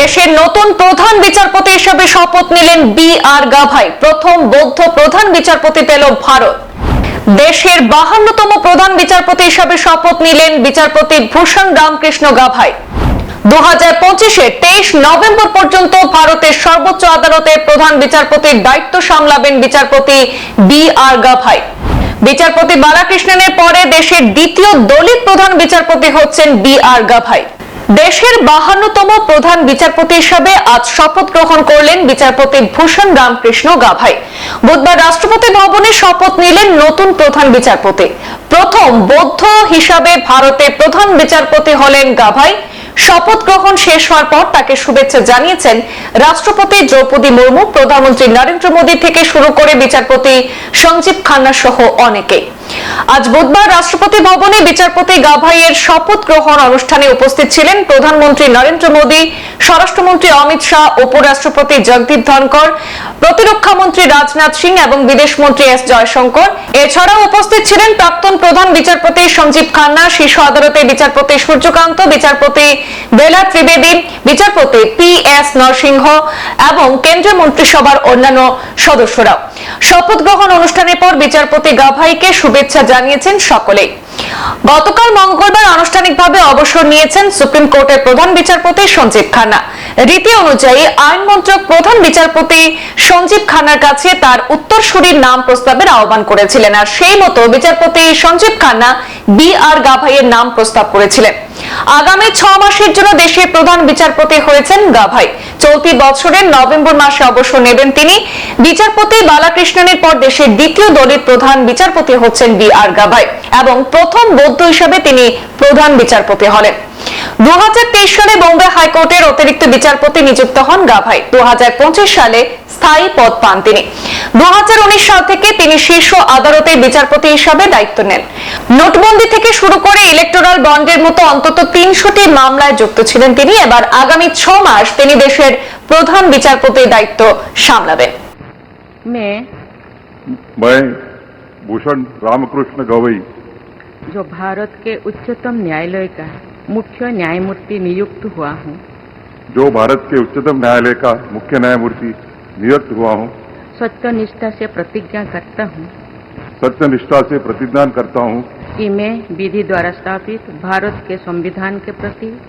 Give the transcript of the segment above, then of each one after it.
দেশের নতুন প্রধান বিচারপতি হিসেবে শপথ নিলেন বি আর গাভাই, প্রথম বৌদ্ধ প্রধান বিচারপতি পেল ভারত। দেশের বাহান্নতম প্রধান বিচারপতি হিসেবে শপথ নিলেন বিচারপতি ভূষণ রামকৃষ্ণ গাভাই। দু হাজার পঁচিশে তেইশ নভেম্বর পর্যন্ত ভারতের সর্বোচ্চ আদালতের প্রধান বিচারপতির দায়িত্ব সামলাবেন বিচারপতি বি আর গাভাই। বিচারপতি বালাকৃষ্ণনের পরে দেশের দ্বিতীয় দলিত প্রধান বিচারপতি হচ্ছেন বি আর গাভাই। দেশের বাহান্নতম প্রধান বিচারপতি হিসাবে আজ শপথ গ্রহণ করলেন বিচারপতি ভূষণ রামকৃষ্ণ গাভাই। বুধবার রাষ্ট্রপতি ভবনে শপথ নিলেন নতুন প্রধান বিচারপতি। প্রথম বৌদ্ধ হিসাবে ভারতের প্রধান বিচারপতি হলেন গাভাই। শপথ গ্রহণ শেষ হওয়ার পর তাকে শুভেচ্ছা জানিয়েছেন রাষ্ট্রপতি দ্রৌপদী মুর্মু, প্রধানমন্ত্রী নরেন্দ্র মোদী থেকে শুরু করে বিচারপতি সঞ্জীব খান্না সহ অনেকেই। আজ বুধবার রাষ্ট্রপতি ভবনে বিচারপতি গাভাইয়ের শপথ গ্রহণ অনুষ্ঠানে উপস্থিত ছিলেন প্রধানমন্ত্রী নরেন্দ্র মোদী, স্বরাষ্ট্রমন্ত্রী অমিত শাহ, উপরাষ্ট্রপতি জগদীপ ধনকর প্রতিরক্ষা মন্ত্রী রাজনাথ সিং এবং বিদেশ মন্ত্রী এস জয়শঙ্কর। এছাড়াও উপস্থিত ছিলেন প্রাক্তন প্রধান বিচারপতি সঞ্জীব খান্না, শীর্ষ আদালতের বিচারপতি সূর্যকান্ত, বিচারপতি বেলা ত্রিবেদী বিচারপতি পি এস নরসিংহ এবং কেন্দ্রীয় মন্ত্রিসভার অন্যান্য সদস্যরাও। শপথ গ্রহণ অনুষ্ঠানের পর বিচারপতি গাভাইকে শুভেচ্ছা জানিয়েছেন সকলেই। গতকাল মঙ্গলবার আনুষ্ঠানিকভাবে অবসর নিয়েছেন সুপ্রিম কোর্টের প্রধান বিচারপতি সঞ্জীব খান্না। রীতি অনুযায়ী আইন মন্ত্রক প্রধান বিচারপতি সঞ্জীব খান্নার কাছে তার উত্তরসূরির নাম প্রস্তাবের আহ্বান করেছিলেন। আর সেই মতো বিচারপতি সঞ্জীব খান্না বি আর গাভাইয়ের নাম প্রস্তাব করেছিলেন। আগামী ছ মাসের জন্য দেশের প্রধান বিচারপতি হয়েছেন গাভাই। চলতি বছরের নভেম্বর মাসে অবসর নেবেন তিনি। বিচারপতি বালাকৃষ্ণনের পর দেশের দ্বিতীয় দলিত প্রধান বিচারপতি হচ্ছেন বি আর গাভাই এবং প্রথম বৌদ্ধ হিসাবে তিনি প্রধান বিচারপতি হলেন। দু হাজার তেইশ সালে বোম্বে হাইকোর্টের অতিরিক্ত বিচারপতি নিযুক্ত হন গাভাই। দু হাজার পঁচিশ সালে স্থায়ী পদ পান তিনি। দু সাল থেকে তিনি শীর্ষ আদালতের বিচারপতি হিসাবে দায়িত্ব নেন নোটবন্দি থেকে শুরু করে ইলেকটোরাল বন্ডের মতো অন্তত তিনশোটি মামলায় যুক্ত ছিলেন তিনি এবার আগামী ছ মাস তিনি দেশের প্রধান বিচারপতির দায়িত্ব সামলাবেন मैं मैं भूषण रामकृष्ण गवई जो भारत के उच्चतम न्यायालय का मुख्य न्यायमूर्ति नियुक्त हुआ हूँ जो भारत के उच्चतम न्यायालय का मुख्य न्यायमूर्ति नियुक्त हुआ हूँ सत्यनिष्ठा से प्रतिज्ञा करता हूँ। सत्य निष्ठा से प्रतिज्ञान करता हूँ। कि मैं विधि द्वारा स्थापित भारत के संविधान के प्रति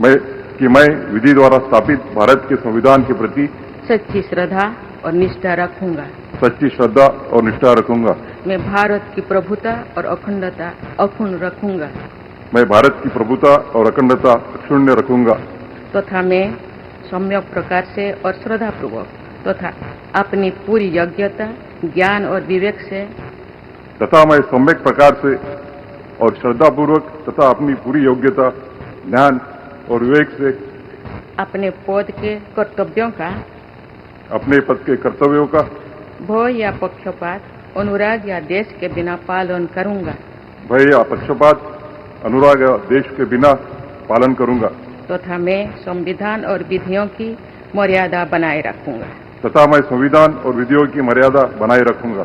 मैं कि मैं विधि द्वारा स्थापित भारत के संविधान के प्रति सच्ची श्रद्धा और निष्ठा रखूँगा। सच्ची श्रद्धा और निष्ठा रखूँगा। मैं भारत की प्रभुता और अखंडता अक्षुण्ण रखूँगा। मैं भारत की प्रभुता और अखंडता अक्षुण्य रखूँगा। तथा तो मैं सम्यक प्रकार से और श्रद्धापूर्वक तथा अपनी पूरी योग्यता ज्ञान और विवेक से तथा मैं सम्यक प्रकार से और श्रद्धापूर्वक तथा अपनी पूरी योग्यता ज्ञान और विवेक से अपने पद के कर्तव्यों का अपने पद के कर्तव्यों का भय या पक्षपात अनुराग या देश के बिना पालन करूँगा। भय या पक्षपात अनुराग या देश के बिना पालन करूँगा। तथा तो मैं संविधान और विधियों की मर्यादा बनाए रखूँगा। تथा میں سنویدھان اور ودھیوں کی مریادہ بنائے رکھوں گا۔